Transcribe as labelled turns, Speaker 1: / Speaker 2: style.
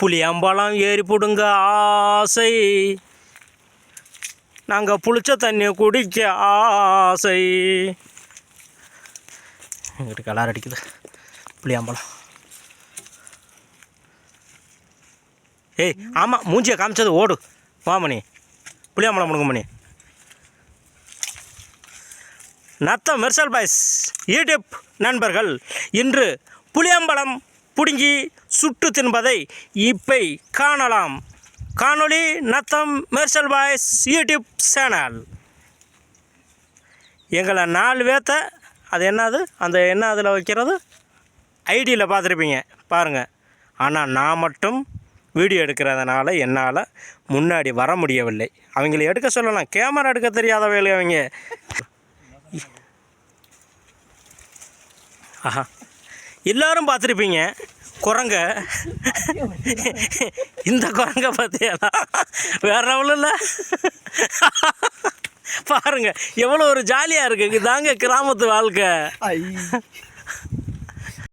Speaker 1: புளியம்பழம் ஏறி போடுங்க ஆசை. நாங்கள் புளிச்ச தண்ணி குடிக்க ஆசை. எங்கிட்ட கலர் அடிக்குது. புளியம்பழம். ஏய் ஆமாம் மூஞ்சியை காமிச்சது ஓடு. வாமணி புளியம்பழம் முடுங்க மணி. நத்தம் மெர்சல் பாய்ஸ். யூடியூப் நண்பர்கள் இன்று புளியம்பழம் பிடுங்கி சுட்டு தின்பதை இப்பை காணலாம். காணொளி Natham Mersal boys YouTube channel எங்களை நாலு பேர்த்த அது என்னது? அந்த என்ன அதில் வைக்கிறது? ஐடியில் பார்த்துருப்பீங்க. பாருங்கள் ஆனால் நான் மட்டும் வீடியோ எடுக்கிறதுனால என்னால் முன்னாடி வர முடியவில்லை. அவங்கள எடுக்க சொல்லலாம். கேமரா எடுக்க தெரியாதவங்க அவங்க? ஆஹா. எல்லோரும் பார்த்துருப்பீங்க. குரங்க. இந்த குரங்க பார்த்தீங்கன்னா வேற லெவலில் இல்லை? பாருங்க எவ்வளோ ஒரு ஜாலியாக இருக்கு. தாங்க கிராமத்து வாழ்க்கை.